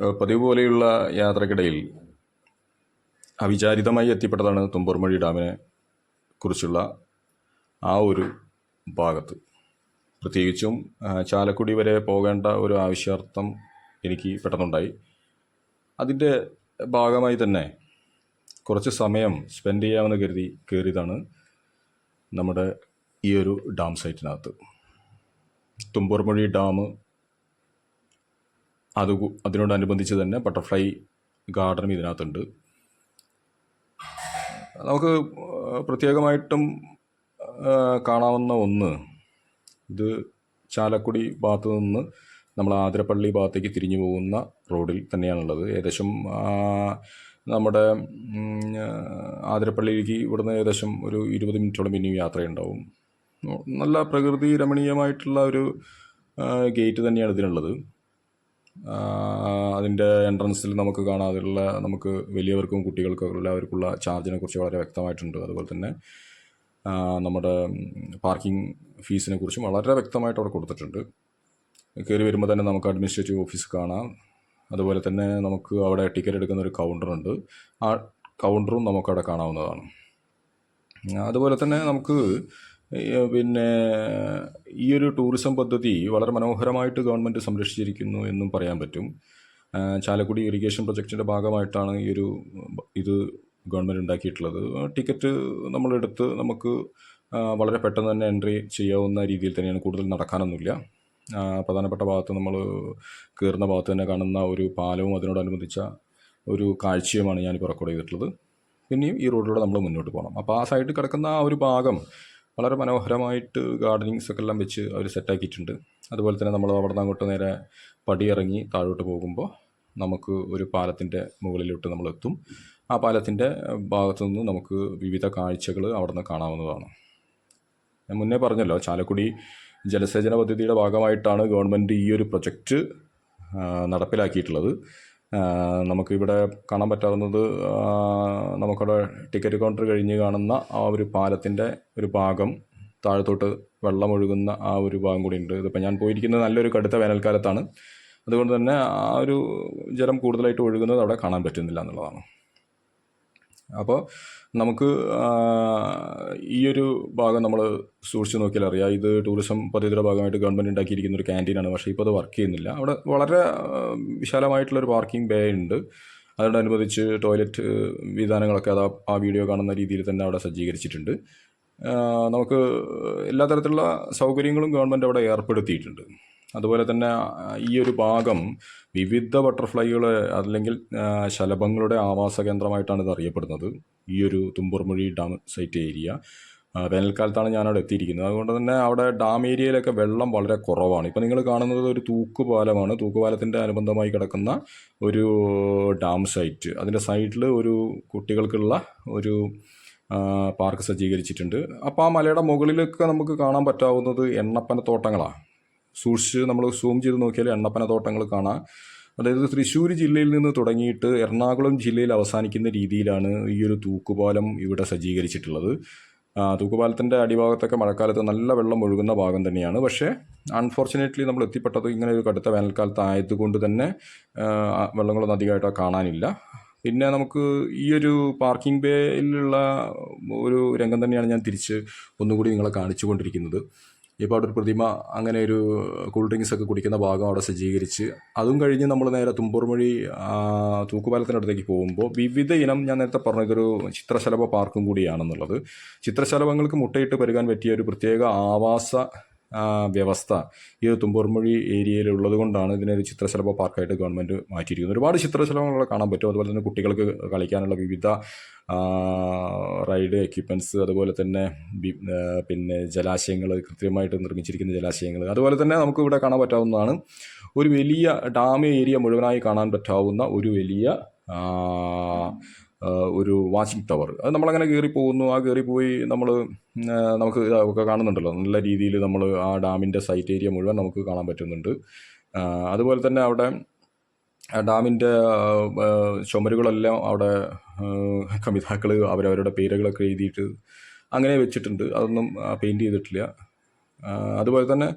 പതിവ് പോലെയുള്ള യാത്രക്കിടയിൽ അവിചാരിതമായി എത്തിപ്പെട്ടതാണ് തുമ്പൂർമഴി ഡാമിനെ കുറിച്ചുള്ള ആ ഒരു ഭാഗത്ത്. പ്രത്യേകിച്ചും ചാലക്കുടി വരെ പോകേണ്ട ഒരു ആവശ്യാർത്ഥം എനിക്ക് പെട്ടെന്നുണ്ടായി. അതിന്റെ ഭാഗമായി തന്നെ കുറച്ച് സമയം സ്പെൻഡ് ചെയ്യാമെന്ന് കരുതി കയറിയതാണ് നമ്മുടെ ഈ ഒരു ഡാം സൈറ്റിനകത്ത്. തുമ്പൂർമൊഴി ഡാം അത് അതിനോടനുബന്ധിച്ച് തന്നെ ബട്ടർഫ്ലൈ ഗാർഡനും ഇതിനകത്തുണ്ട്. നമുക്ക് പ്രത്യേകമായിട്ടും കാണാവുന്ന ഒന്ന് ഇത് ചാലക്കുടി ഭാഗത്ത് നിന്ന് നമ്മൾ ആതിരപ്പള്ളി ഭാഗത്തേക്ക് തിരിഞ്ഞു പോകുന്ന റോഡിൽ തന്നെയാണുള്ളത്. ഏകദേശം നമ്മുടെ ആതിരപ്പള്ളിയിലേക്ക് ഇവിടുന്ന് ഏകദേശം ഒരു ഇരുപത് മിനിറ്റോളം ഇനിയും യാത്രയുണ്ടാവും. നല്ല പ്രകൃതി രമണീയമായിട്ടുള്ള ഒരു ഗേറ്റ് തന്നെയാണ് ഇതിനുള്ളത്. അതിന്റെ എൻട്രൻസിൽ നമുക്ക് കാണാതിലുള്ള നമുക്ക് വലിയവർക്കും കുട്ടികൾക്കും എല്ലാവർക്കുള്ള ചാർജിനെ കുറിച്ച് വളരെ വ്യക്തമായിട്ടുണ്ട്. അതുപോലെ തന്നെ നമ്മുടെ പാർക്കിംഗ് ഫീസിനെ കുറിച്ചും വളരെ വ്യക്തമായിട്ട് അവിടെ കൊടുത്തിട്ടുണ്ട്. കയറി വരുമ്പോൾ തന്നെ നമുക്ക് അഡ്മിനിസ്ട്രേറ്റീവ് ഓഫീസ് കാണാം. അതുപോലെ തന്നെ നമുക്ക് അവിടെ ടിക്കറ്റ് എടുക്കുന്ന ഒരു കൗണ്ടറുണ്ട് ആ കൗണ്ടറും നമുക്കവിടെ കാണാവുന്നതാണ്. അതുപോലെ തന്നെ നമുക്ക് പിന്നെ ഈ ഒരു ടൂറിസം പദ്ധതി വളരെ മനോഹരമായിട്ട് ഗവൺമെന്റ് സംരക്ഷിച്ചിരിക്കുന്നു എന്നും പറയാൻ പറ്റും. ചാലക്കുടി ഇറിഗേഷൻ പ്രൊജക്റ്റിന്റെ ഭാഗമായിട്ടാണ് ഈ ഒരു ഇത് ഗവൺമെന്റ് ഉണ്ടാക്കിയിട്ടുള്ളത്. ടിക്കറ്റ് നമ്മളെടുത്ത് നമുക്ക് വളരെ പെട്ടെന്ന് തന്നെ എൻട്രി ചെയ്യാവുന്ന രീതിയിൽ തന്നെയാണ് കൂടുതൽ നടക്കാനൊന്നുമില്ല. പ്രധാനപ്പെട്ട ഭാഗത്ത് നമ്മൾ കയറുന്ന ഭാഗത്ത് തന്നെ കാണുന്ന ഒരു പാലവും അതിനോടനുബന്ധിച്ച ഒരു കാഴ്ചയുമാണ് ഞാനിപ്പോൾ റെക്കോർഡ് ചെയ്തിട്ടുള്ളത് പിന്നെയും ഈ റോഡിലൂടെ നമ്മൾ മുന്നോട്ട് പോകണം. അപ്പോൾ ആ സൈഡിൽ കിടക്കുന്ന ആ ഒരു ഭാഗം വളരെ മനോഹരമായിട്ട് ഗാർഡനിങ്സ് ഒക്കെ എല്ലാം വെച്ച് അവർ സെറ്റാക്കിയിട്ടുണ്ട് അതുപോലെ തന്നെ നമ്മൾ അവിടെ നിന്ന് അങ്ങോട്ട് നേരെ പടിയിറങ്ങി താഴോട്ട് പോകുമ്പോൾ നമുക്ക് ഒരു പാലത്തിന്റെ മുകളിലോട്ട് നമ്മൾ എത്തും. ആ പാലത്തിന്റെ ഭാഗത്തു നിന്ന് നമുക്ക് വിവിധ കാഴ്ചകൾ അവിടെ നിന്ന് കാണാവുന്നതാണ്. ഞാൻ മുന്നേ പറഞ്ഞല്ലോ ചാലക്കുടി ജലസേചന പദ്ധതിയുടെ ഭാഗമായിട്ടാണ് ഗവൺമെന്റ് ഈ ഒരു പ്രൊജക്റ്റ് നടപ്പിലാക്കിയിട്ടുള്ളത്. നമുക്കിവിടെ കാണാൻ പറ്റാവുന്നത് നമുക്കവിടെ ടിക്കറ്റ് കൗണ്ടർ കഴിഞ്ഞ് കാണുന്ന ആ ഒരു പാലത്തിന്റെ ഒരു ഭാഗം താഴത്തോട്ട് വെള്ളമൊഴുകുന്ന ആ ഒരു ഭാഗം കൂടി ഉണ്ട് ഇതിപ്പോൾ ഞാൻ പോയിരിക്കുന്നത് നല്ലൊരു കടുത്ത വേനൽക്കാലത്താണ്. അതുകൊണ്ട് തന്നെ ആ ഒരു ജലം കൂടുതലായിട്ട് ഒഴുകുന്നത് അവിടെ കാണാൻ പറ്റുന്നില്ല എന്നുള്ളതാണ്. അപ്പോൾ നമുക്ക് ഈ ഒരു ഭാഗം നമ്മൾ സൂക്ഷിച്ച് നോക്കിയാൽ അറിയാം. ഇത് ടൂറിസം പദ്ധതിയുടെ ഭാഗമായിട്ട് ഗവൺമെന്റ് ഉണ്ടാക്കിയിരിക്കുന്ന ഒരു ക്യാന്റീനാണ് പക്ഷേ ഇപ്പോൾ അത് വർക്ക് ചെയ്യുന്നില്ല. അവിടെ വളരെ വിശാലമായിട്ടുള്ളൊരു പാർക്കിംഗ് ബേ ഉണ്ട്. അതിനോടനുബന്ധിച്ച് ടോയ്ലറ്റ് വിധാനങ്ങളൊക്കെ അത് ആ വീഡിയോ കാണുന്ന രീതിയിൽ തന്നെ അവിടെ സജ്ജീകരിച്ചിട്ടുണ്ട്. നമുക്ക് എല്ലാ തരത്തിലുള്ള സൗകര്യങ്ങളും ഗവൺമെന്റ് അവിടെ ഏർപ്പെടുത്തിയിട്ടുണ്ട്. അതുപോലെ തന്നെ ഈ ഒരു ഭാഗം വിവിധ ബട്ടർഫ്ലൈകൾ അല്ലെങ്കിൽ ശലഭങ്ങളുടെ ആവാസ കേന്ദ്രമായിട്ടാണ് ഇത് അറിയപ്പെടുന്നത്. ഈ ഒരു തുമ്പൂർമൊഴി ഡാം സൈറ്റ് ഏരിയ. വേനൽക്കാലത്താണ് ഞാനവിടെ എത്തിയിരിക്കുന്നത്. അതുകൊണ്ട് തന്നെ അവിടെ ഡാം ഏരിയയിലൊക്കെ വെള്ളം വളരെ കുറവാണ്. ഇപ്പോൾ നിങ്ങൾ കാണുന്നത് ഒരു തൂക്കുപാലമാണ്. തൂക്കുപാലത്തിന്റെ അനുബന്ധമായി കിടക്കുന്ന ഒരു ഡാം സൈറ്റ്. അതിന്റെ സൈഡിൽ ഒരു കുട്ടികൾക്കുള്ള ഒരു പാർക്ക് സജ്ജീകരിച്ചിട്ടുണ്ട്. അപ്പോൾ ആ മലയുടെ മുകളിലൊക്കെ നമുക്ക് കാണാൻ പറ്റാവുന്നത് എണ്ണപ്പനത്തോട്ടങ്ങളാണ് സൂക്ഷിച്ച് നമ്മൾ സൂം ചെയ്ത് നോക്കിയാൽ എണ്ണപ്പന തോട്ടങ്ങൾ കാണാം. അതായത് തൃശ്ശൂർ ജില്ലയിൽ നിന്ന് തുടങ്ങിയിട്ട് എറണാകുളം ജില്ലയിൽ അവസാനിക്കുന്ന രീതിയിലാണ് ഈ ഒരു തൂക്കുപാലം ഇവിടെ സജ്ജീകരിച്ചിട്ടുള്ളത്. തൂക്കുപാലത്തിന്റെ അടിഭാഗത്തൊക്കെ മഴക്കാലത്ത് നല്ല വെള്ളം ഒഴുകുന്ന ഭാഗം തന്നെയാണ്. പക്ഷേ അൺഫോർച്ചുനേറ്റ്ലി നമ്മൾ എത്തിപ്പെട്ടത് ഇങ്ങനെ ഒരു കടുത്ത വേനൽക്കാലത്ത് ആയതുകൊണ്ട് തന്നെ വെള്ളങ്ങളൊന്നും അധികമായിട്ട് കാണാനില്ല. പിന്നെ നമുക്ക് ഈ ഒരു പാർക്കിംഗ് ബേയിലുള്ള ഒരു രംഗം തന്നെയാണ് ഞാൻ തിരിച്ച് ഒന്നുകൂടി നിങ്ങളെ കാണിച്ചു കൊണ്ടിരിക്കുന്നത്. ഇപ്പോൾ അവിടെ ഒരു പ്രതിമ അങ്ങനെ ഒരു കൂൾ ഡ്രിങ്ക്സ് ഒക്കെ കുടിക്കുന്ന ഭാഗം അവിടെ സജ്ജീകരിച്ച് അതും കഴിഞ്ഞ് നമ്മൾ നേരെ തുമ്പൂർമൊഴി തൂക്കുപാലത്തിനടുത്തേക്ക് പോകുമ്പോൾ വിവിധ ഇനം ഞാൻ നേരത്തെ പറഞ്ഞ ഇതൊരു ചിത്രശലഭ പാർക്കും കൂടിയാണെന്നുള്ളത്. ചിത്രശലഭങ്ങൾക്ക് മുട്ടയിട്ട് പെരുകാൻ പറ്റിയ ഒരു പ്രത്യേക ആവാസ വ്യവസ്ഥ ഈ തുമ്പൂർമൊഴി ഏരിയയിൽ ഉള്ളത് കൊണ്ടാണ് ഇതിനെ ഒരു ചിത്രശലഭ പാർക്കായിട്ട് ഗവൺമെന്റ് മാറ്റിയിരിക്കുന്നത്. ഒരുപാട് ചിത്രശലഭങ്ങൾ കാണാൻ പറ്റും. അതുപോലെ തന്നെ കുട്ടികൾക്ക് കളിക്കാനുള്ള വിവിധ റൈഡ് എക്യുപ്മെന്റ്സ് അതുപോലെ തന്നെ പിന്നെ ജലാശയങ്ങൾ കൃത്യമായിട്ട് നിർമ്മിച്ചിരിക്കുന്ന ജലാശയങ്ങൾ. അതുപോലെ തന്നെ നമുക്ക് ഇവിടെ കാണാൻ പറ്റാവുന്നതാണ് ഒരു വലിയ ഡാം ഏരിയ മുഴുവനായി കാണാൻ പറ്റാവുന്ന ഒരു വലിയ ഒരു വാച്ചിങ് ടവർ. അത് നമ്മളങ്ങനെ കയറി പോകുന്നു. ആ കയറി പോയി നമ്മൾ നമുക്ക് ഒക്കെ കാണുന്നുണ്ടല്ലോ. നല്ല രീതിയിൽ നമ്മൾ ആ ഡാമിന്റെ സൈറ്റ് ഏരിയ മുഴുവൻ നമുക്ക് കാണാൻ പറ്റുന്നുണ്ട്. അതുപോലെ തന്നെ അവിടെ ഡാമിന്റെ ചുമരുകളെല്ലാം അവിടെ കവിതാക്കൾ അവരവരുടെ പേരുകളൊക്കെ എഴുതിയിട്ട് അങ്ങനെ വെച്ചിട്ടുണ്ട്. അതൊന്നും പെയിന്റ് ചെയ്തിട്ടില്ല. അതുപോലെ തന്നെ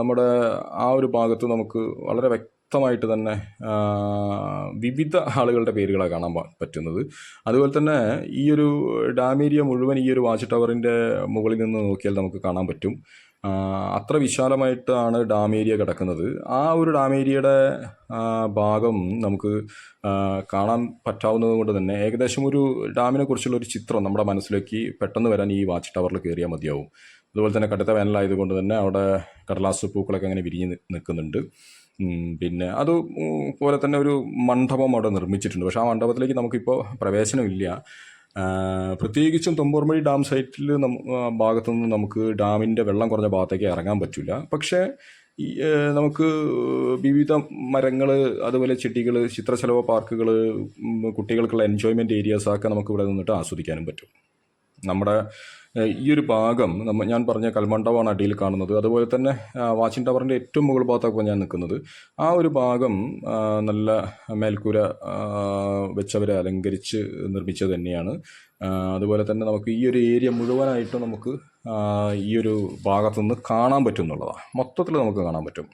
നമ്മുടെ ആ ഒരു ഭാഗത്ത് നമുക്ക് വളരെ വ്യക്തമായിട്ട് തന്നെ വിവിധ ആളുകളുടെ പേരുകളാണ് കാണാൻ പറ്റുന്നത്. അതുപോലെ തന്നെ ഈ ഒരു ഡാമേരിയ മുഴുവൻ ഈ ഒരു വാച്ച് ടവറിന്റെ മുകളിൽ നിന്ന് നോക്കിയാൽ നമുക്ക് കാണാൻ പറ്റും. അത്ര വിശാലമായിട്ടാണ് ഡാം ഏരിയ കിടക്കുന്നത്. ആ ഒരു ഡാം ഏരിയയുടെ ഭാഗം നമുക്ക് കാണാൻ പറ്റാവുന്നത് കൊണ്ട് തന്നെ ഏകദേശം ഒരു ഡാമിനെ കുറിച്ചുള്ള ഒരു ചിത്രം നമ്മുടെ മനസ്സിലേക്ക് പെട്ടെന്ന് വരാൻ ഈ വാച്ച് ടവറിൽ കയറിയാൽ മതിയാവും. അതുപോലെ തന്നെ കടുത്ത വേനലായതുകൊണ്ട് തന്നെ അവിടെ കടലാസ് പൂക്കളൊക്കെ അങ്ങനെ വിരിഞ്ഞ് നിൽക്കുന്നുണ്ട്. പിന്നെ അത് പോലെ തന്നെ ഒരു മണ്ഡപം അവിടെ നിർമ്മിച്ചിട്ടുണ്ട്. പക്ഷേ ആ മണ്ഡപത്തിലേക്ക് നമുക്കിപ്പോൾ പ്രവേശനമില്ല പ്രത്യേകിച്ചും തൊമ്പൂർമഴി ഡാം സൈറ്റിൽ നം ആ, ഭാഗത്തുനിന്ന് നമുക്ക് ഡാമിന്റെ വെള്ളം കുറഞ്ഞ ഭാഗത്തേക്ക് ഇറങ്ങാൻ പറ്റില്ല. പക്ഷേ നമുക്ക് വിവിധ മരങ്ങൾ അതുപോലെ ചെടികൾ ചിത്രശലഭ പാർക്കുകൾ കുട്ടികൾക്കുള്ള എൻജോയ്മെന്റ് ഏരിയാസൊക്കെ നമുക്ക് ഇവിടെ നിന്നിട്ട് ആസ്വദിക്കാനും പറ്റും. നമ്മുടെ ഈ ഒരു ഭാഗം നമ്മ ഞാൻ പറഞ്ഞ കൽമണ്ഡപമാണ് അടിയിൽ കാണുന്നത്. അതുപോലെ തന്നെ വാച്ചിൻ ടവറിന്റെ ഏറ്റവും മുകൾ ഭാഗത്തൊക്കെ ഞാൻ നിൽക്കുന്നത്. ആ ഒരു ഭാഗം നല്ല മേൽക്കൂര വെച്ചവരെ അലങ്കരിച്ച് നിർമ്മിച്ചത് തന്നെയാണ്. അതുപോലെ തന്നെ നമുക്ക് ഈ ഒരു ഏരിയ മുഴുവനായിട്ട് നമുക്ക് ഈ ഒരു ഭാഗത്തു നിന്ന് കാണാൻ പറ്റും എന്നുള്ളതാണ്. മൊത്തത്തിൽ നമുക്ക് കാണാൻ പറ്റും.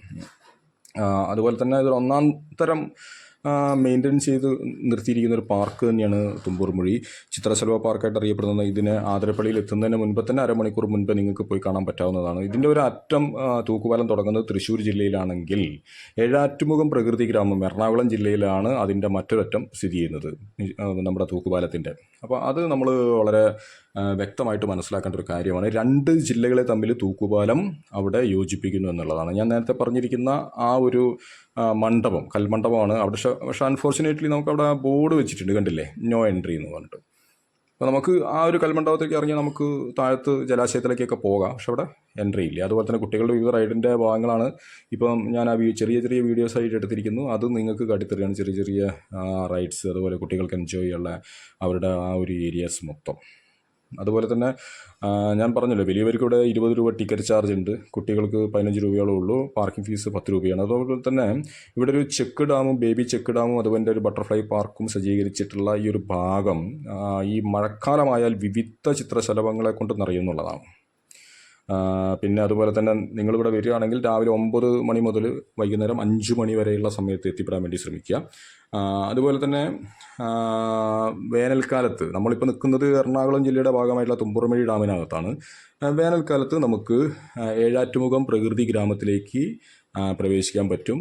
അതുപോലെ തന്നെ ഇതൊരു ഒന്നാം തരം മെയിന്റെയിൻ ചെയ്ത് നിർത്തിയിരിക്കുന്ന ഒരു പാർക്ക് തന്നെയാണ് തുമ്പൂർമൊഴി. ചിത്രശലഭ പാർക്കായിട്ട് അറിയപ്പെടുന്നത് ഇതിന് ആതിരപ്പള്ളിയിൽ എത്തുന്നതിന് മുൻപ് തന്നെ അരമണിക്കൂർ മുൻപ് നിങ്ങൾക്ക് പോയി കാണാൻ പറ്റാവുന്നതാണ്. ഇതിന്റെ ഒരു അറ്റം തൂക്കുപാലം തുടങ്ങുന്നത് തൃശ്ശൂർ ജില്ലയിലാണെങ്കിൽ ഏഴാറ്റുമുഖം പ്രകൃതി ഗ്രാമം എറണാകുളം ജില്ലയിലാണ് അതിന്റെ മറ്റൊരറ്റം സ്ഥിതി ചെയ്യുന്നത് നമ്മുടെ തൂക്കുപാലത്തിന്റെ അപ്പോൾ അത് നമ്മൾ വളരെ വ്യക്തമായിട്ട് മനസ്സിലാക്കേണ്ട ഒരു കാര്യമാണ്. രണ്ട് ജില്ലകളെ തമ്മിൽ തൂക്കുപാലം അവിടെ യോജിപ്പിക്കുന്നു എന്നുള്ളതാണ്. ഞാൻ നേരത്തെ പറഞ്ഞിരിക്കുന്ന ആ ഒരു മണ്ഡപം കൽമണ്ഡപമാണ്. അവിടെ പക്ഷേ പക്ഷേ അൺഫോർച്ചുനേറ്റ്ലി നമുക്ക് അവിടെ ബോർഡ് വെച്ചിട്ടുണ്ട്. കണ്ടില്ലേ? നോ എൻട്രി എന്ന് പറഞ്ഞിട്ട്. അപ്പോൾ നമുക്ക് ആ ഒരു കൽമണ്ഡപത്തേക്ക് ഇറങ്ങി നമുക്ക് താഴത്ത് ജലാശയത്തിലേക്കൊക്കെ പോകാം. പക്ഷെ അവിടെ എൻട്രി ഇല്ല. അതുപോലെ തന്നെ കുട്ടികളുടെ വിവിധ റൈഡിന്റെ ഭാഗങ്ങളാണ്. ഇപ്പം ഞാൻ ആ ചെറിയ ചെറിയ വീഡിയോസ് ആയിട്ട് എടുത്തിരിക്കുന്നു. അത് നിങ്ങൾക്ക് കാട്ടിത്തരികയാണ് ചെറിയ ചെറിയ റൈഡ്സ് അതുപോലെ കുട്ടികൾക്ക് എൻജോയ് ചെയ്യാനുള്ള അവരുടെ ആ ഒരു ഏരിയാസ് മൊത്തം. അതുപോലെ തന്നെ ഞാൻ പറഞ്ഞല്ലോ വലിയവർക്ക് ഇവിടെ ഇരുപത് രൂപ ടിക്കറ്റ് ചാർജ് ഉണ്ട്. കുട്ടികൾക്ക് പതിനഞ്ച് രൂപയോളം ഉള്ളൂ. പാർക്കിംഗ് ഫീസ് പത്ത് രൂപയാണ്. അതുപോലെ തന്നെ ഇവിടെ ഒരു ചെക്ക് ഡാമും ബേബി ചെക്ക് ഡാമും അതുപോലെ ഒരു ബട്ടർഫ്ലൈ പാർക്കും സജ്ജീകരിച്ചിട്ടുള്ള ഈ ഒരു ഭാഗം ഈ മഴക്കാലമായാൽ വിവിധ ചിത്രശലഭങ്ങളെ കൊണ്ട് നിറയുന്നുള്ളതാണ്. പിന്നെ അതുപോലെ തന്നെ നിങ്ങളിവിടെ വരികയാണെങ്കിൽ രാവിലെ ഒമ്പത് മണി മുതൽ വൈകുന്നേരം അഞ്ച് മണി വരെയുള്ള സമയത്ത് എത്തിപ്പെടാൻ വേണ്ടി ശ്രമിക്കുക. അതുപോലെ തന്നെ വേനൽക്കാലത്ത് നമ്മളിപ്പോൾ നിൽക്കുന്നത് എറണാകുളം ജില്ലയുടെ ഭാഗമായിട്ടുള്ള തുമ്പുറമഴി ഡാമിനകത്താണ്. വേനൽക്കാലത്ത് നമുക്ക് ഏഴാറ്റുമുഖം പ്രകൃതി ഗ്രാമത്തിലേക്ക് പ്രവേശിക്കാൻ പറ്റും.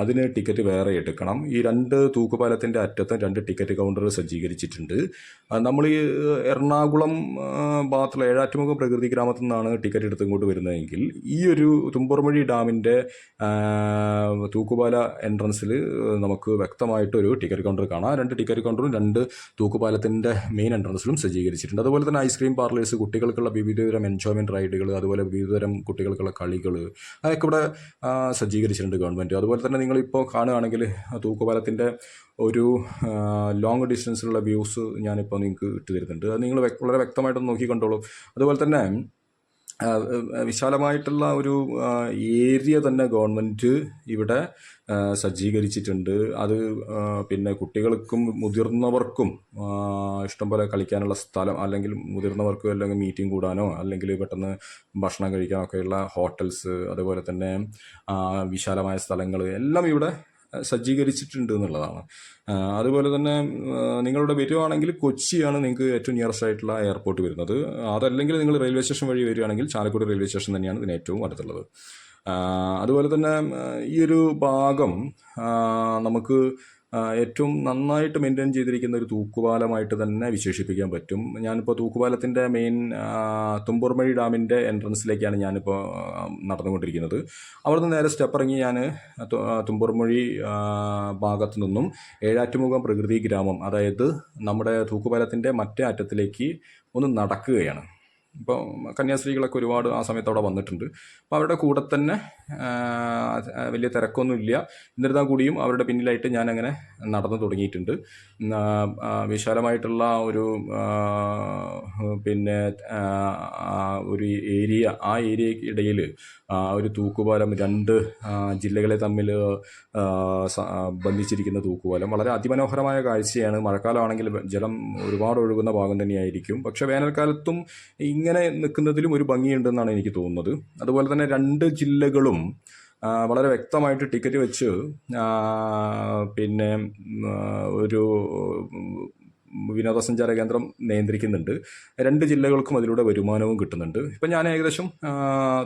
അതിന് ടിക്കറ്റ് വേറെ എടുക്കണം. ഈ രണ്ട് തൂക്കുപാലത്തിന്റെ അറ്റത്തും രണ്ട് ടിക്കറ്റ് കൗണ്ടർ സജ്ജീകരിച്ചിട്ടുണ്ട്. നമ്മൾ ഈ എറണാകുളം ഭാഗത്തുള്ള ഏഴാറ്റുമുഖ പ്രകൃതി ഗ്രാമത്തിൽ നിന്നാണ് ടിക്കറ്റ് എടുത്ത് ഇങ്ങോട്ട് വരുന്നതെങ്കിൽ ഈ ഒരു തുമ്പർമൊഴി ഡാമിന്റെ തൂക്കുപാല എൻട്രൻസിൽ നമുക്ക് വ്യക്തമായിട്ട് ഒരു ടിക്കറ്റ് കൗണ്ടർ കാണാം. രണ്ട് ടിക്കറ്റ് കൗണ്ടറും രണ്ട് തൂക്കുപാലത്തിന്റെ മെയിൻ എൻട്രൻസിലും സജ്ജീകരിച്ചിട്ടുണ്ട്. അതുപോലെ തന്നെ ഐസ്ക്രീം പാർലേഴ്സ് കുട്ടികൾക്കുള്ള വിവിധതരം എൻജോയ്മെന്റ് റൈഡുകൾ അതുപോലെ വിവിധതരം കുട്ടികൾക്കുള്ള കളികൾ അതൊക്കെ ഇവിടെ സജ്ജീകരിച്ചിട്ടുണ്ട് ഗവൺമെന്റ്. അതുപോലെ തന്നെ നിങ്ങളിപ്പോൾ കാണുകയാണെങ്കിൽ തൂക്കുപാലത്തിന്റെ ഒരു ലോങ് ഡിസ്റ്റൻസിലുള്ള വ്യൂസ് ഞാനിപ്പോൾ നിങ്ങൾക്ക് ഇട്ട് തരുന്നുണ്ട്. അത് നിങ്ങൾ വളരെ വ്യക്തമായിട്ടൊന്ന് നോക്കി കണ്ടോളൂ അതുപോലെ തന്നെ വിശാലമായിട്ടുള്ള ഒരു ഏരിയ തന്നെ ഗവൺമെന്റ് ഇവിടെ സജ്ജീകരിച്ചിട്ടുണ്ട്. അത് പിന്നെ കുട്ടികൾക്കും മുതിർന്നവർക്കും ഇഷ്ടംപോലെ കളിക്കാനുള്ള സ്ഥലം അല്ലെങ്കിൽ മുതിർന്നവർക്ക് അല്ലെങ്കിൽ മീറ്റിംഗ് കൂടാനോ അല്ലെങ്കിൽ പെട്ടെന്ന് ഭക്ഷണം കഴിക്കാനോ ഒക്കെയുള്ള ഹോട്ടൽസ് അതുപോലെ തന്നെ വിശാലമായ സ്ഥലങ്ങൾ എല്ലാം ഇവിടെ സജ്ജീകരിച്ചിട്ടുണ്ട് എന്നുള്ളതാണ് അതുപോലെ തന്നെ നിങ്ങളുടെ വരുവാണെങ്കിൽ കൊച്ചിയാണ് നിങ്ങൾക്ക് ഏറ്റവും നിയറസ്റ്റ് ആയിട്ടുള്ള എയർപോർട്ട് വരുന്നത്. അതല്ലെങ്കിൽ നിങ്ങൾ റെയിൽവേ സ്റ്റേഷൻ വഴി വരികയാണെങ്കിൽ ചാലക്കുടി റെയിൽവേ സ്റ്റേഷൻ തന്നെയാണ് ഇതിന് ഏറ്റവും അടുത്തുള്ളത്. അതുപോലെ തന്നെ ഈ ഒരു ഭാഗം നമുക്ക് ഏറ്റവും നന്നായിട്ട് മെയിന്റെയിൻ ചെയ്തിരിക്കുന്ന ഒരു തൂക്കുപാലമായിട്ട് തന്നെ വിശേഷിപ്പിക്കാൻ പറ്റും. ഞാനിപ്പോൾ തൂക്കുപാലത്തിന്റെ മെയിൻ തുമ്പൂർമഴി ഡാമിന്റെ എൻട്രൻസിലേക്കാണ് ഞാനിപ്പോൾ നടന്നുകൊണ്ടിരിക്കുന്നത്. അവിടുന്ന് നേരെ സ്റ്റെപ്പ് ഇറങ്ങി ഞാൻ തുമ്പൂർമൊഴി ഭാഗത്തു നിന്നും ഏഴാറ്റുമുഖം പ്രകൃതി ഗ്രാമം അതായത് നമ്മുടെ തൂക്കുപാലത്തിന്റെ മറ്റേ അറ്റത്തിലേക്ക് ഒന്ന് നടക്കുകയാണ്. ഇപ്പോൾ കന്യാസ്ത്രീകളൊക്കെ ഒരുപാട് ആ സമയത്ത് അവിടെ വന്നിട്ടുണ്ട്. അപ്പോൾ അവരുടെ കൂടെ തന്നെ വലിയ തിരക്കൊന്നുമില്ല എന്നിരുന്നാൽ കൂടിയും അവരുടെ പിന്നിലായിട്ട് ഞാനങ്ങനെ നടന്നു തുടങ്ങിയിട്ടുണ്ട്. വിശാലമായിട്ടുള്ള ഒരു പിന്നെ ഒരു ഏരിയ ആ ഏരിയക്കിടയിൽ ഒരു തൂക്കുപാലം രണ്ട് ജില്ലകളെ തമ്മിൽ ബന്ധിച്ചിരിക്കുന്ന തൂക്കുപാലം. വളരെ അതിമനോഹരമായ കാഴ്ചയാണ്. മഴക്കാലമാണെങ്കിൽ ജലം ഒരുപാട് ഒഴുകുന്ന ഭാഗം തന്നെയായിരിക്കും. പക്ഷേ വേനൽക്കാലത്തും ഇങ്ങനെ നിൽക്കുന്നതിലും ഒരു ഭംഗിയുണ്ടെന്നാണ് എനിക്ക് തോന്നുന്നത്. അതുപോലെ തന്നെ രണ്ട് ജില്ലകളും വളരെ വ്യക്തമായിട്ട് ടിക്കറ്റ് വെച്ച് പിന്നെ ഒരു വിനോദസഞ്ചാര കേന്ദ്രം നിയന്ത്രിക്കുന്നുണ്ട്. രണ്ട് ജില്ലകൾക്കും അതിലൂടെ വരുമാനവും കിട്ടുന്നുണ്ട്. ഇപ്പം ഞാൻ ഏകദേശം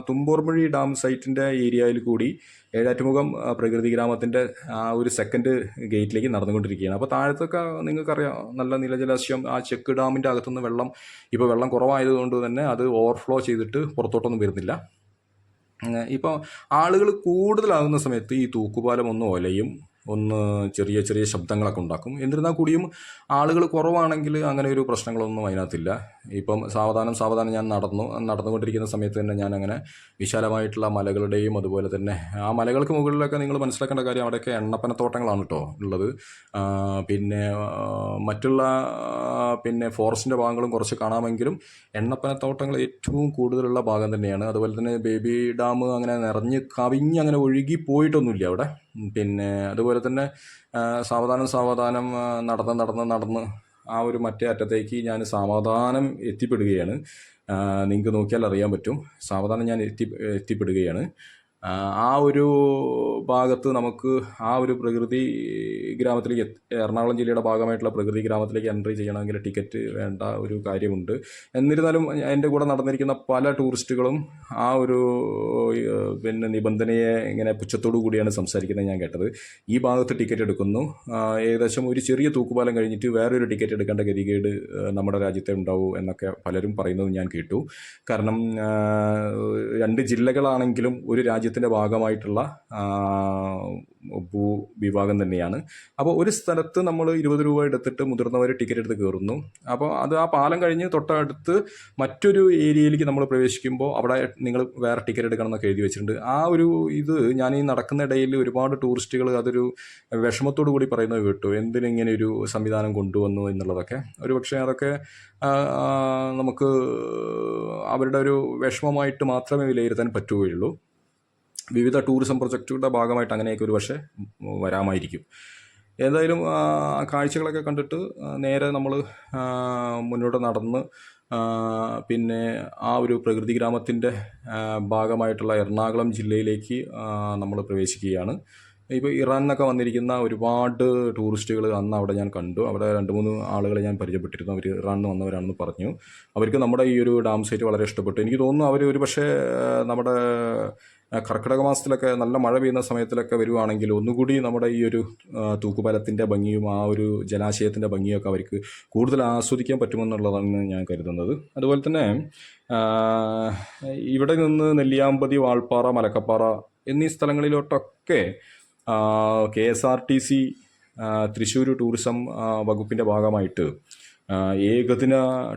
തുമ്പോർമൊഴി ഡാം സൈറ്റിന്റെ ഏരിയയിൽ കൂടി ഏഴാറ്റുമുഖം പ്രകൃതി ഗ്രാമത്തിന്റെ ആ ഒരു സെക്കൻഡ് ഗേറ്റിലേക്ക് നടന്നുകൊണ്ടിരിക്കുകയാണ്. അപ്പോൾ താഴത്തൊക്കെ നിങ്ങൾക്കറിയാം നല്ല നിലജലാശയം ആ ചെക്ക് ഡാമിന്റെ അകത്തുനിന്ന് വെള്ളം ഇപ്പോൾ വെള്ളം കുറവായതുകൊണ്ട് തന്നെ അത് ഓവർഫ്ലോ ചെയ്തിട്ട് പുറത്തോട്ടൊന്നും വരുന്നില്ല. ഇപ്പോൾ ആളുകൾ കൂടുതലാകുന്ന സമയത്ത് ഈ തൂക്കുപാലം ഒന്ന് ഒലയും ഒന്ന് ചെറിയ ചെറിയ ശബ്ദങ്ങളൊക്കെ ഉണ്ടാക്കും. എന്നിരുന്നാൽ കൂടിയും ആളുകൾ കുറവാണെങ്കിൽ അങ്ങനെ ഒരു പ്രശ്നങ്ങളൊന്നും അതിനകത്തില്ല. ഇപ്പം സാവധാനം സാവധാനം ഞാൻ നടന്നു നടന്നുകൊണ്ടിരിക്കുന്ന സമയത്ത് തന്നെ ഞാൻ അങ്ങനെ വിശാലമായിട്ടുള്ള മലകളുടെയും അതുപോലെ തന്നെ ആ മലകൾക്ക് മുകളിലൊക്കെ നിങ്ങൾ മനസ്സിലാക്കേണ്ട കാര്യം അവിടെയൊക്കെ എണ്ണപ്പനത്തോട്ടങ്ങളാണ് കേട്ടോ ഉള്ളത്. പിന്നെ മറ്റുള്ള പിന്നെ ഫോറസ്റ്റിന്റെ ഭാഗങ്ങളും കുറച്ച് കാണാമെങ്കിലും എണ്ണപ്പനത്തോട്ടങ്ങൾ ഏറ്റവും കൂടുതലുള്ള ഭാഗം തന്നെയാണ്. അതുപോലെ തന്നെ ബേബി ഡാം അങ്ങനെ നിറഞ്ഞ് കവിഞ്ഞ് അങ്ങനെ ഒഴുകി പോയിട്ടൊന്നുമില്ല അവിടെ. പിന്നെ അതുപോലെ തന്നെ ആ, സാവധാനം സാവധാനം നടന്ന് നടന്ന് നടന്ന് ആ ഒരു മറ്റേ അറ്റത്തേക്ക് ഞാൻ സാവധാനം എത്തിപ്പെടുകയാണ്. നിങ്ങൾക്ക് നോക്കിയാൽ അറിയാൻ പറ്റും. സാവധാനം ഞാൻ എത്തി എത്തിപ്പെടുകയാണ്. ആ, ഒരു ഭാഗത്ത് നമുക്ക് ആ ഒരു പ്രകൃതി ഗ്രാമത്തിലേക്ക് എറണാകുളം ജില്ലയുടെ ഭാഗമായിട്ടുള്ള പ്രകൃതി ഗ്രാമത്തിലേക്ക് എൻട്രി ചെയ്യണമെങ്കിൽ ടിക്കറ്റ് വേണ്ട ഒരു കാര്യമുണ്ട്. എന്നിരുന്നാലും എന്റെ കൂടെ നടന്നിരിക്കുന്ന പല ടൂറിസ്റ്റുകളും ആ ഒരു പിന്നെ നിബന്ധനയെ ഇങ്ങനെ പുച്ഛത്തോടു കൂടിയാണ് സംസാരിക്കുന്നത് ഞാൻ കേട്ടത്. ഈ ഭാഗത്ത് ടിക്കറ്റ് എടുക്കുന്നു. ഏകദേശം ഒരു ചെറിയ തൂക്കുപാലം കഴിഞ്ഞിട്ട് വേറൊരു ടിക്കറ്റ് എടുക്കേണ്ട ഗതികേട് നമ്മുടെ രാജ്യത്തെ ഉണ്ടാവൂ എന്നൊക്കെ പലരും പറയുന്നത് ഞാൻ കേട്ടു. കാരണം രണ്ട് ജില്ലകളാണെങ്കിലും ഒരു രാജ്യത്തിന്റെ ഭാഗമായിട്ടുള്ള ഭൂ വിഭാഗം തന്നെയാണ്. അപ്പോൾ ഒരു സ്ഥലത്ത് നമ്മൾ ഇരുപത് രൂപ എടുത്തിട്ട് മുതിർന്നവർ ടിക്കറ്റ് എടുത്ത് കയറുന്നു അപ്പോൾ അത് ആ പാലം കഴിഞ്ഞ് തൊട്ടടുത്ത് മറ്റൊരു ഏരിയയിലേക്ക് നമ്മൾ പ്രവേശിക്കുമ്പോൾ അവിടെ നിങ്ങൾ വേറെ ടിക്കറ്റ് എടുക്കണം എന്നൊക്കെ എഴുതി വെച്ചിട്ടുണ്ട്. ആ ഒരു ഇത് ഞാൻ ഈ നടക്കുന്ന ഇടയിൽ ഒരുപാട് ടൂറിസ്റ്റുകൾ അതൊരു വിഷമത്തോടു കൂടി പറയുന്നത് കേട്ടു. എന്തിനിങ്ങനെ ഒരു സംവിധാനം കൊണ്ടുവന്നു എന്നുള്ളതൊക്കെ. ഒരു പക്ഷേ അതൊക്കെ നമുക്ക് അവരുടെ ഒരു വിഷമമായിട്ട് മാത്രമേ വിലയിരുത്താൻ പറ്റുകയുള്ളൂ. വിവിധ ടൂറിസം പ്രൊജക്റ്റുകളുടെ ഭാഗമായിട്ട് അങ്ങനെയൊക്കെ ഒരു പക്ഷേ വരാമായിരിക്കും. ഏതായാലും കാഴ്ചകളൊക്കെ കണ്ടിട്ട് നേരെ നമ്മൾ മുന്നോട്ട് നടന്ന് പിന്നെ ആ ഒരു പ്രകൃതി ഗ്രാമത്തിന്റെ ഭാഗമായിട്ടുള്ള എറണാകുളം ജില്ലയിലേക്ക് നമ്മൾ പ്രവേശിക്കുകയാണ്. ഇപ്പോൾ ഇറാൻ എന്നൊക്കെ വന്നിരിക്കുന്ന ഒരുപാട് ടൂറിസ്റ്റുകൾ അന്ന് അവിടെ ഞാൻ കണ്ടു. അവിടെ രണ്ട് മൂന്ന് ആളുകളെ ഞാൻ പരിചയപ്പെട്ടിരുന്നു. അവർ ഇറാനിൽ വന്നവരാണെന്ന് പറഞ്ഞു. അവർക്ക് നമ്മുടെ ഈ ഒരു ഡാം സൈറ്റ് വളരെ ഇഷ്ടപ്പെട്ടു. എനിക്ക് തോന്നുന്നു അവർ ഒരു പക്ഷേ നമ്മുടെ കർക്കിടക മാസത്തിലൊക്കെ നല്ല മഴ പെയ്യുന്ന സമയത്തിലൊക്കെ വരുവാണെങ്കിൽ ഒന്നുകൂടി നമ്മുടെ ഈ ഒരു തൂക്കുപാലത്തിന്റെ ഭംഗിയും ആ ഒരു ജലാശയത്തിന്റെ ഭംഗിയൊക്കെ അവർക്ക് കൂടുതൽ ആസ്വദിക്കാൻ പറ്റുമെന്നുള്ളതാണ് ഞാൻ കരുതുന്നത്. അതുപോലെ തന്നെ ഇവിടെ നിന്ന് നെല്ലിയാമ്പതി വാൾപ്പാറ മലക്കപ്പാറ എന്നീ സ്ഥലങ്ങളിലോട്ടൊക്കെ K S R T C Thrissur tourism വകുപ്പിന്റെ ഭാഗമായിട്ട് ഏകദിന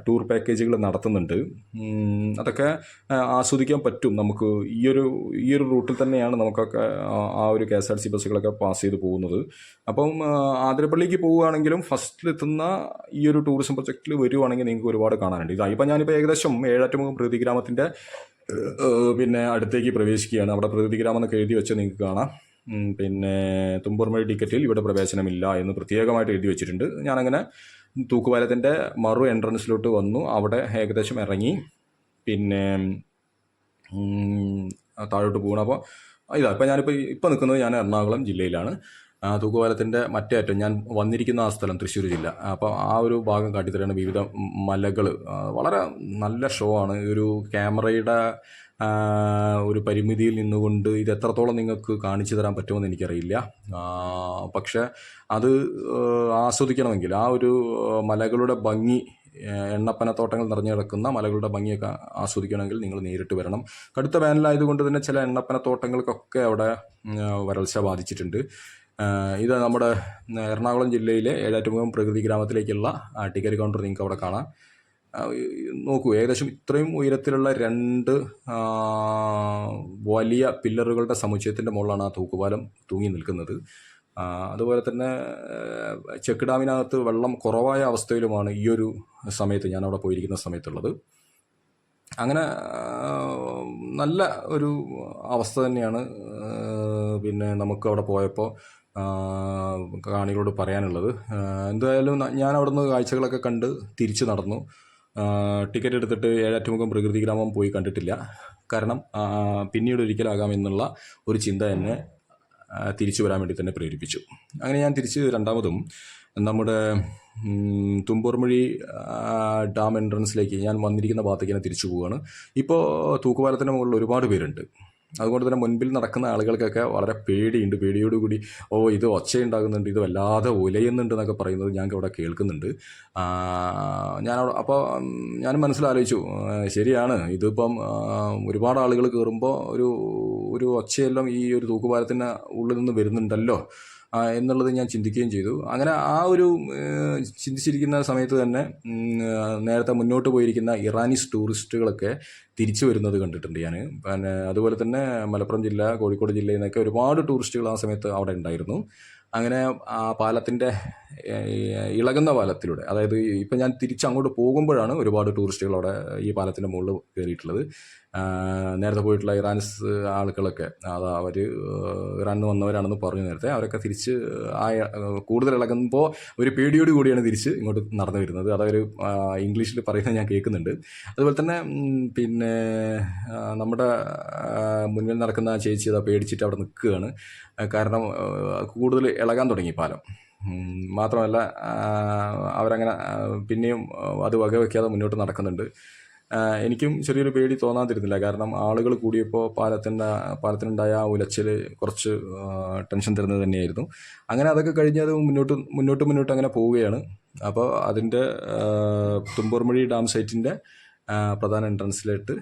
ടൂർ പാക്കേജുകൾ നടത്തുന്നുണ്ട്. അതൊക്കെ ആസ്വദിക്കാൻ പറ്റും. നമുക്ക് ഈ ഒരു ഈ ഒരു റൂട്ടിൽ തന്നെയാണ് നമുക്കൊക്കെ ആ- ഒരു കെ എസ് ആർ സി ബസ്സുകളൊക്കെ പാസ് ചെയ്ത് പോകുന്നത്. അപ്പം ആതിരപ്പള്ളിക്ക് പോവുകയാണെങ്കിലും ഫസ്റ്റിലെത്തുന്ന ഈ ഒരു ടൂറിസം പ്രൊജക്റ്റിൽ വരുവാണെങ്കിൽ നിങ്ങൾക്ക് ഒരുപാട് കാണാനുണ്ട്. ഇതാ ഇപ്പം ഞാനിപ്പോൾ ഏകദേശം ഏഴാറ്റുമുഖം പ്രകൃതി ഗ്രാമത്തിന്റെ പിന്നെ അടുത്തേക്ക് പ്രവേശിക്കുകയാണ്. അവിടെ പ്രകൃതി ഗ്രാമം എന്നൊക്കെ എഴുതി വെച്ച് നിങ്ങൾക്ക് കാണാം. പിന്നെ തുമ്പൂർമഴ ടിക്കറ്റിൽ ഇവിടെ പ്രവേശനമില്ല എന്ന് പ്രത്യേകമായിട്ട് എഴുതി വെച്ചിട്ടുണ്ട്. ഞാനങ്ങനെ തൂക്കുപാലത്തിന്റെ മറു എൻട്രൻസിലോട്ട് വന്നു. അവിടെ ഏകദേശം ഇറങ്ങി. പിന്നെ താഴോട്ട് പോകണം അപ്പോൾ ഇതാ ഇപ്പം ഞാനിപ്പോൾ ഇപ്പോൾ നിൽക്കുന്നത് ഞാൻ എറണാകുളം ജില്ലയിലാണ്. തൂക്കുപാലത്തിന്റെ മറ്റേ അറ്റം. ഞാൻ വന്നിരിക്കുന്ന ആ സ്ഥലം തൃശ്ശൂർ ജില്ല. അപ്പോൾ ആ ഒരു ഭാഗം കാട്ടിത്തരാണ് വിവിധ മലകൾ വളരെ നല്ല ഷോ ആണ്. ഒരു ക്യാമറയുടെ ഒരു പരിമിതിയിൽ നിന്നുകൊണ്ട് ഇത് എത്രത്തോളം നിങ്ങൾക്ക് കാണിച്ചു തരാൻ പറ്റുമെന്ന് എനിക്കറിയില്ല. പക്ഷേ അത് ആസ്വദിക്കണമെങ്കിൽ ആ ഒരു മലകളുടെ ഭംഗി എണ്ണപ്പനത്തോട്ടങ്ങൾ നിറഞ്ഞു കിടക്കുന്ന മലകളുടെ ഭംഗിയൊക്കെ ആസ്വദിക്കണമെങ്കിൽ നിങ്ങൾ നേരിട്ട് വരണം. കടുത്ത വേനലായതുകൊണ്ട് തന്നെ ചില എണ്ണപ്പനത്തോട്ടങ്ങൾക്കൊക്കെ അവിടെ വരൾച്ച ബാധിച്ചിട്ടുണ്ട്. ഇത് നമ്മുടെ എറണാകുളം ജില്ലയിലെ ഏഴാറ്റുമുഖം പ്രകൃതി ഗ്രാമത്തിലേക്കുള്ള ടിക്കറ്റ് കൗണ്ടർ നിങ്ങൾക്ക് അവിടെ കാണാം. നോക്കൂ ഏകദേശം ഇത്രയും ഉയരത്തിലുള്ള രണ്ട് വലിയ പില്ലറുകളുടെ സമുച്ചയത്തിന്റെ മുകളിലാണ് ആ തൂക്കുപാലം തൂങ്ങി നിൽക്കുന്നത്. അതുപോലെ തന്നെ ചെക്ക് ഡാമിനകത്ത് വെള്ളം കുറവായ അവസ്ഥയിലുമാണ് ഈ ഒരു സമയത്ത് ഞാൻ അവിടെ പോയിരിക്കുന്ന സമയത്തുള്ളത്. അങ്ങനെ നല്ല ഒരു അവസ്ഥ തന്നെയാണ് പിന്നെ നമുക്ക് അവിടെ പോയപ്പോൾ കാണികളോട് പറയാനുള്ളത്. എന്തായാലും ഞാൻ അവിടുന്ന് കാഴ്ചകളൊക്കെ കണ്ട് തിരിച്ചു നടന്നു. ടിക്കറ്റ് എടുത്തിട്ട് ഏഴാറ്റുമുഖം പ്രകൃതി ഗ്രാമം പോയി കണ്ടിട്ടില്ല. കാരണം പിന്നീട് ഒരിക്കലാകാം എന്നുള്ള ഒരു ചിന്ത എന്നെ തിരിച്ചു വരാൻ വേണ്ടി തന്നെ പ്രേരിപ്പിച്ചു. അങ്ങനെ ഞാൻ തിരിച്ച് രണ്ടാമതും നമ്മുടെ തുമ്പൂർമൊഴി ഡാം എൻട്രൻസിലേക്ക് ഞാൻ വന്നിരിക്കുന്ന ഭാഗത്തേക്ക് തന്നെ തിരിച്ചു പോവുകയാണ്. ഇപ്പോൾ തൂക്കുപാലത്തിന്റെ മുകളിൽ ഒരുപാട് പേരുണ്ട്. അതുകൊണ്ട് തന്നെ മുൻപിൽ നടക്കുന്ന ആളുകൾക്കൊക്കെ വളരെ പേടിയുണ്ട്. പേടിയോടുകൂടി ഓ ഇത് ഒച്ചയുണ്ടാകുന്നുണ്ട് ഇത് വല്ലാതെ ഉലയുന്നുണ്ട് എന്നൊക്കെ പറയുന്നത് ഞാൻ ഇവിടെ കേൾക്കുന്നുണ്ട്. ഞാൻ അപ്പോൾ ഞാൻ മനസ്സിലാലോചിച്ചു ശരിയാണ്. ഇതിപ്പം ഒരുപാട് ആളുകൾ കയറുമ്പോൾ ഒരു ഒരു ഒച്ചയെല്ലാം ഈ ഒരു തൂക്കുപാലത്തിന് ഉള്ളിൽ നിന്ന് വരുന്നുണ്ടല്ലോ. എന്നുള്ളത് ഞാൻ ചിന്തിക്കുകയും ചെയ്തു. അങ്ങനെ ആ ഒരു ചിന്തിച്ചിരിക്കുന്ന സമയത്ത് തന്നെ നേരത്തെ മുന്നോട്ട് പോയിരിക്കുന്ന ഇറാനീസ് ടൂറിസ്റ്റുകളൊക്കെ തിരിച്ചു വരുന്നത് കണ്ടിട്ടുണ്ട് ഞാൻ പിന്നെ അതുപോലെ തന്നെ മലപ്പുറം ജില്ല കോഴിക്കോട് ജില്ലയിൽ നിന്നൊക്കെ ഒരുപാട് ടൂറിസ്റ്റുകൾ ആ സമയത്ത് അവിടെ ഉണ്ടായിരുന്നു. അങ്ങനെ ആ പാലത്തിന്റെ ഇളകുന്ന പാലത്തിലൂടെ അതായത് ഇപ്പം ഞാൻ തിരിച്ച് അങ്ങോട്ട് പോകുമ്പോഴാണ് ഒരുപാട് ടൂറിസ്റ്റുകൾ അവിടെ ഈ പാലത്തിന്റെ മുകളിൽ കയറിയിട്ടുള്ളത്. നേരത്തെ പോയിട്ടുള്ള ഇറാൻസ് ആളുകളൊക്കെ. അത് അവർ ഇറാനിൽ വന്നവരാണെന്ന് പറഞ്ഞു നേരത്തെ. അവരൊക്കെ തിരിച്ച് ആ കൂടുതൽ ഇളകുമ്പോൾ ഒരു പേടിയോട് കൂടിയാണ് തിരിച്ച് ഇങ്ങോട്ട് നടന്നു വരുന്നത്. അതവർ ഇംഗ്ലീഷിൽ പറയുന്നത് ഞാൻ കേൾക്കുന്നുണ്ട്. അതുപോലെ തന്നെ പിന്നെ നമ്മുടെ മുന്നിൽ നടക്കുന്ന ചേച്ചി അതാ പേടിച്ചിട്ട് അവിടെ നിൽക്കുകയാണ്. കാരണം കൂടുതൽ ഇളകാൻ തുടങ്ങി പാലം. മാത്രമല്ല അവരങ്ങനെ പിന്നെയും അത് വകവയ്ക്കാതെ മുന്നോട്ട് നടക്കുന്നുണ്ട്. എനിക്കും ചെറിയൊരു പേടി തോന്നാതിരുന്നില്ല. കാരണം ആളുകൾ കൂടിയപ്പോൾ പാലത്തിന്റെ പാലത്തിനുണ്ടായ ആ ഉലച്ചിൽ കുറച്ച് ടെൻഷൻ തരുന്നത് തന്നെയായിരുന്നു. അങ്ങനെ അതൊക്കെ കഴിഞ്ഞ് അത് മുന്നോട്ട് മുന്നോട്ട് മുന്നോട്ട് അങ്ങനെ പോവുകയാണ്. അപ്പോൾ അതിന്റെ തുമ്പൂർമൊഴി ഡാം സൈറ്റിന്റെ പ്രധാന എൻട്രൻസിലായിട്ട്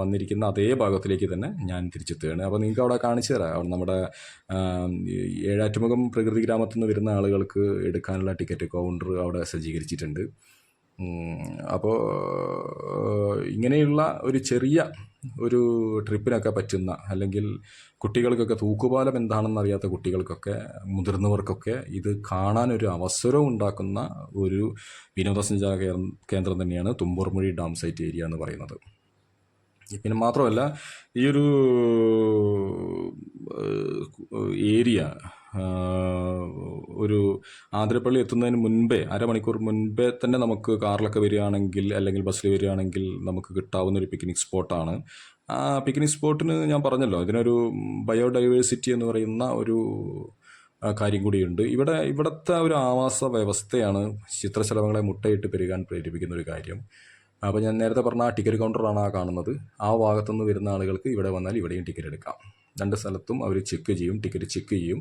വന്നിരിക്കുന്ന അതേ ഭാഗത്തിലേക്ക് തന്നെ ഞാൻ തിരിച്ചെത്തുകയാണ്. അപ്പോൾ നിങ്ങൾക്ക് അവിടെ കാണിച്ചു തരാം. നമ്മുടെ ഏഴാറ്റുമുഖം പ്രകൃതി ഗ്രാമത്തിൽ നിന്ന് വരുന്ന ആളുകൾക്ക് എടുക്കാനുള്ള ടിക്കറ്റ് കൗണ്ടർ അവിടെ സജ്ജീകരിച്ചിട്ടുണ്ട്. അപ്പോൾ ഇങ്ങനെയുള്ള ഒരു ചെറിയ ഒരു ട്രിപ്പിനൊക്കെ പറ്റുന്ന അല്ലെങ്കിൽ കുട്ടികൾക്കൊക്കെ തൂക്കുപാലം എന്താണെന്ന് അറിയാത്ത കുട്ടികൾക്കൊക്കെ മുതിർന്നവർക്കൊക്കെ ഇത് കാണാനൊരു അവസരം ഉണ്ടാക്കുന്ന ഒരു വിനോദസഞ്ചാര കേന്ദ്ര- തന്നെയാണ് തുമ്പൂർമുഴി ഡാം സൈറ്റ് ഏരിയ എന്ന് പറയുന്നത്. പിന്നെ മാത്രമല്ല ഈ ഒരു ഏരിയ ഒരു ആതിരപ്പള്ളി എത്തുന്നതിന് മുൻപേ അരമണിക്കൂർ മുൻപേ തന്നെ നമുക്ക് കാറിലൊക്കെ വരികയാണെങ്കിൽ അല്ലെങ്കിൽ ബസ്സിൽ വരികയാണെങ്കിൽ നമുക്ക് കിട്ടാവുന്ന ഒരു പിക്നിക് സ്പോട്ടാണ് ആ പിക്നിക് സ്പോട്ടിന് ഞാൻ പറഞ്ഞല്ലോ ഇതിനൊരു ബയോഡൈവേഴ്സിറ്റി എന്ന് പറയുന്ന ഒരു കാര്യം കൂടിയുണ്ട്. ഇവിടെ ഇവിടുത്തെ ഒരു ആവാസ വ്യവസ്ഥയാണ് ചിത്രശലഭങ്ങളെ മുട്ടയിട്ട് പെരുകാൻ പ്രേരിപ്പിക്കുന്ന ഒരു കാര്യം. അപ്പോൾ ഞാൻ നേരത്തെ പറഞ്ഞ ആ ടിക്കറ്റ് കൗണ്ടറാണ് ആ കാണുന്നത്. ആ ഭാഗത്തുനിന്ന് വരുന്ന ആളുകൾക്ക് ഇവിടെ വന്നാൽ ഇവിടെയും ടിക്കറ്റ് എടുക്കാം. രണ്ട് സ്ഥലത്തും അവർ ചെക്ക് ചെയ്യും ടിക്കറ്റ് ചെക്ക് ചെയ്യും.